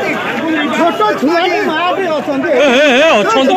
ଛୋଟ ଛୁଆଟି ମାଆଟି ଅଛନ୍ତି ଏ ହେ ହେ ଅଛନ୍ତି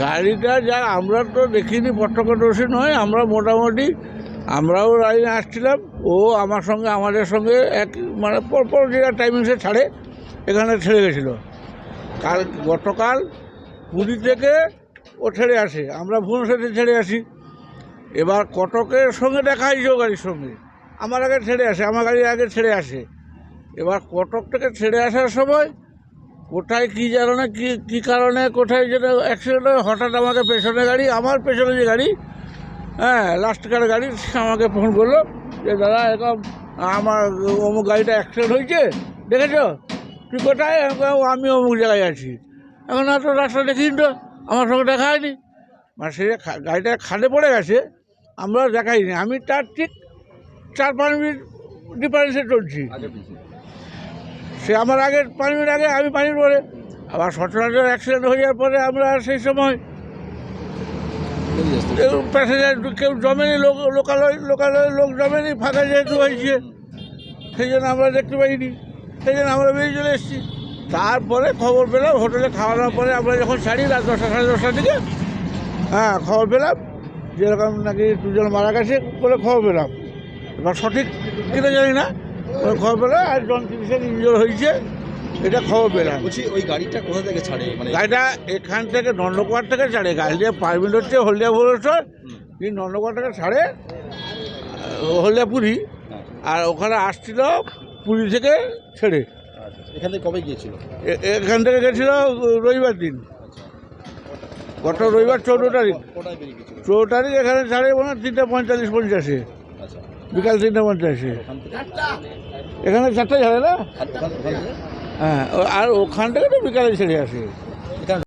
গাড়িটা যা, আমরা তো দেখিনি প্রত্যক্ষদর্শী নয় আমরা মোটামুটি, আমরাও রাইনে আসছিলাম, ও আমার সঙ্গে, আমাদের সঙ্গে এক মানে পরপর যেটা টাইমিংসে ছাড়ে, এখানে ছেড়ে গেছিল। কাল, গতকাল পুরী থেকে ও ছেড়ে আসে, আমরা ভুবনেশ্বর ছেড়ে আসি। এবার কটকের সঙ্গে দেখা হয়েছে গাড়ির সঙ্গে। আমার আগে ছেড়ে আসে, আমার গাড়ি আগে ছেড়ে আসে। এবার কটক থেকে ছেড়ে আসার সময় কোথায় কী জানো কী কী কারণে, কোথায় যেন অ্যাক্সিডেন্ট হয়, হঠাৎ আমাকে পেছনে গাড়ি, আমার পেছনে যে গাড়ি হ্যাঁ লাস্ট কার গাড়ি আমাকে ফোন করল যে, দাদা, এরকম আমার অমুক গাড়িটা অ্যাক্সিডেন্ট হয়েছে, দেখেছ? তুই কোথায়? আমি অমুক জায়গায় আছি। এখন আর তো রাস্তা দেখিনি তো, আমার সঙ্গে দেখা হয়নি। মানে সে গাড়িটা খাদে পড়ে গেছে, আমরা দেখাইনি। আমি তার ঠিক চার পাঁচ মিনিট ডিফারেন্সে চলছি। সে আমার আগে পাঁচ মিনিট আগে আমি পানির পরে। আবার সচরাচর অ্যাক্সিডেন্ট হয়ে যাওয়ার পরে আমরা সেই সময় কেউ প্যাসেঞ্জার কেউ জমেনি লোক লোকালয় লোকালয়ের লোক জমেনি ফাঁকা যেহেতু হয়েছে। সেই জন্য আমরা দেখতে পাইনি। সেই জন্য আমরা বেরিয়ে চলে এসেছি। তারপরে খবর পেলাম হোটেলে খাওয়া দাওয়ার পরে আমরা যখন ছাড়ি রাত দশটা সাড়ে দশটার দিকে হ্যাঁ খবর পেলাম। যেরকম নাকি দুজন মারা গেছে বলে খবর পেলাম। এবার সঠিক কিনা জানি না। ওই খবর পেলাম আর জন তিরিশের ইঞ্জোর হয়েছে এটা খবর পেলাম। বলছি ওই গাড়িটা কোথা থেকে ছাড়ে? মানে গাড়িটা এখান থেকে নন্দকুয়ার থেকে ছাড়ে গাড়িটা পারমিট হচ্ছে হলদিয়া ভুবনেশ্বর। এই নন্দকুয়ার থেকে ছাড়ে হলদিয়া পুরী। আর ওখানে আসছিল পুরী থেকে ছেড়ে। আচ্ছা, এখান থেকে কবে গিয়েছিল? এখান থেকে গেছিল রবিবার দিন। গত রবিবার চৌদ্দ তারিখ। চৌদ্দ তারিখ এখানে ছাড়ে মনে তিনটে পঁয়তাল্লিশ পঞ্চাশে। আচ্ছা। বিকাল তিনটে পঞ্চাশে। এখানে চারটে ছাড়ে না? হ্যাঁ আর ওখান থেকে তো বিকালে ছেড়ে আসে।